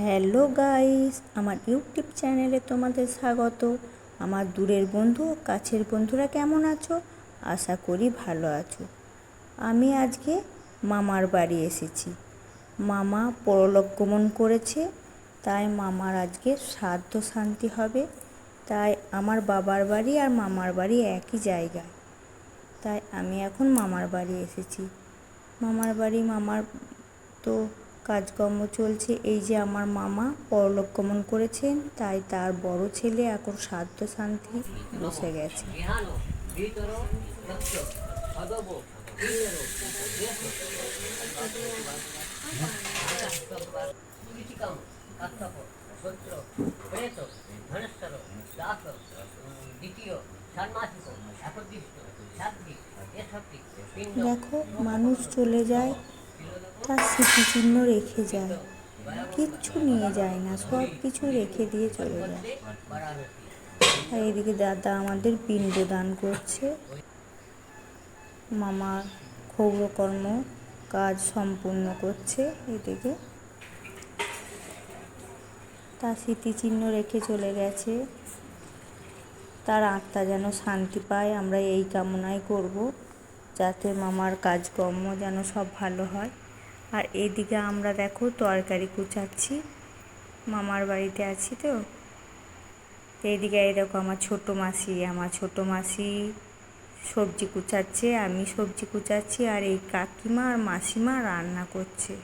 Hello guys, আমার YouTube চ্যানেলে তোমাদের স্বাগত। আমার দূরের বন্ধু কাছের বন্ধুরা কেমন আছো? আশা করি ভালো আছো। আমি আজকে মামার বাড়ি এসেছি। মামা পরলোক গমন করেছে, তাই মামার আজকে শ্রাদ্ধ শান্তি হবে। তাই আমার বাবার বাড়ি আর মামার বাড়ি একই জায়গায়। তাই আমি এখন মামার বাড়ি এসেছি। মামার বাড়ি মামার তো কাজকর্ম চলছে। এই যে আমার মামা পরলোক গমন করেছেন, তাই তার বড় ছেলে এখন সাধ্য শান্তি বসে গেছে। দেখো, মানুষ চলে যায় তার স্মৃতিচিহ্ন রেখে যায়। কিচ্ছু নিয়ে যায় না, সব কিছু রেখে দিয়ে চলে যায়। আর এদিকে দাদা আমাদের পিণ্ড দান করছে। মামার ক্ষৌরকর্ম কাজ সম্পূর্ণ করছে এদিকে। তার স্মৃতিচিহ্ন রেখে চলে গেছে। তার আত্মা যেন শান্তি পায়, আমরা এই কামনাই করব। যাতে মামার কাজকর্ম যেন সব ভালো হয়। আর এদিকে আমরা দেখো তরকারি কুচাচ্ছি। মামার বাড়িতে আছি তো। এইদিকে এই দেখো আমার ছোটো মাসি আমার ছোটো মাসি সবজি কুচাচ্ছে আমি সবজি কুচাচ্ছি আর এই কাকিমা আর মাসিমা রান্না করছে।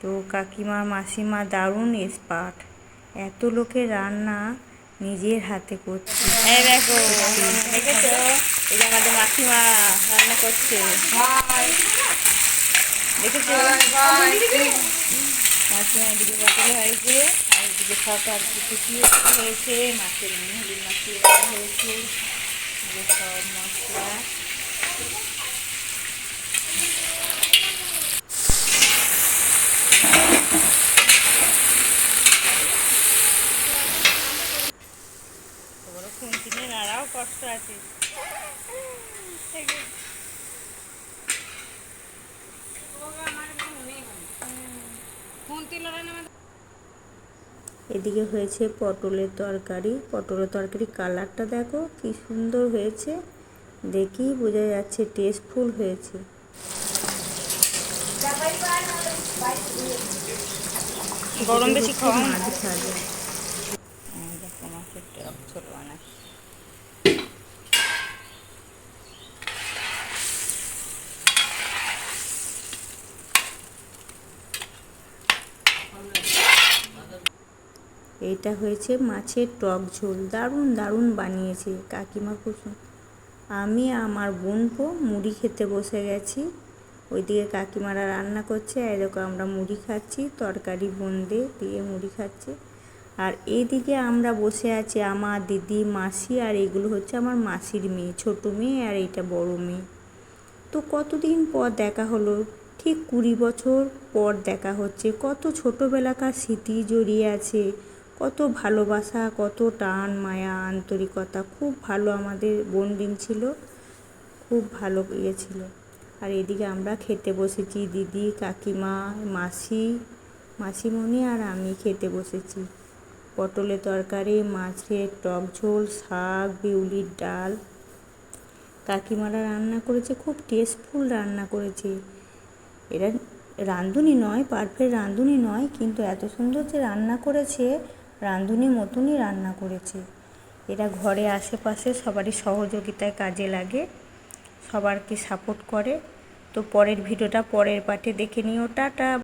তো কাকিমা মাসিমা দারুণ এক্সপার্ট এত লোকের রান্না নিজের হাতে করছে। এই দেখো দেখেছ এই যে আমাদের মাসিমা রান্না করছে। দেখেছ? মাসিমা এদিকে পটল হয়েছে আর এদিকে সব আর কুচিয়ে হয়েছে মাছের মাছিয়ে হয়েছে সব মশলা। নিয়ে নাড়াও কষ্ট আছে। এদিকে হয়েছে পটলের তরকারি। পটলের তরকারি কালারটা দেখো কি সুন্দর হয়েছে। দেখেই বোঝা যাচ্ছে টেস্টফুল হয়েছে। গরম বেশি খাওয়া মাছ ভাজা দেখো মাছের টক ছোট বানাই এইটা হয়েছে মাছের টক ঝোল। দারুণ দারুণ বানিয়েছে কাকিমা খুব আমি আমার বোনপো মুড়ি খেতে বসে গেছি। ওইদিকে কাকিমারা রান্না করছে এরকম আমরা মুড়ি খাচ্ছি, তরকারি বোনদে দিয়ে মুড়ি খাচ্ছে। আর এইদিকে আমরা বসে আছি আমার দিদি, মাসি, আর এগুলো হচ্ছে আমার মাসির মেয়ে, ছোট মেয়ে আর এইটা বড় মেয়ে। তো কতদিন পর দেখা হলো? ঠিক কুড়ি বছর পর দেখা হচ্ছে। কত ছোটোবেলাকার স্মৃতি জড়িয়ে আছে। কত ভালোবাসা, কত টান, মায়া, আন্তরিকতা, খুব ভালো আমাদের বন্ডিং ছিল, খুব ভালো ইয়ে ছিল। আর এদিকে আমরা খেতে বসেছি, দিদি, কাকিমা, মাসি, মাসিমণি আর আমি খেতে বসেছি। পটলের তরকারি, মাছের টক ঝোল, শাক, বিউলির ডাল। কাকিমারা রান্না করেছে, খুব টেস্টফুল রান্না করেছে। এরা রাঁধুনি নয় পারফেক্ট রাঁধুনি নয়, কিন্তু এত সুন্দর যে রান্না করেছে রাঁধুনি মতনই রান্না করেছি। এরা ঘরে আশেপাশে সবারই সহযোগিতায় কাজে লাগে, সবারকে সাপোর্ট করে। তো পরের ভিডিওটা পরের পার্টে দেখে নিও। টাটা!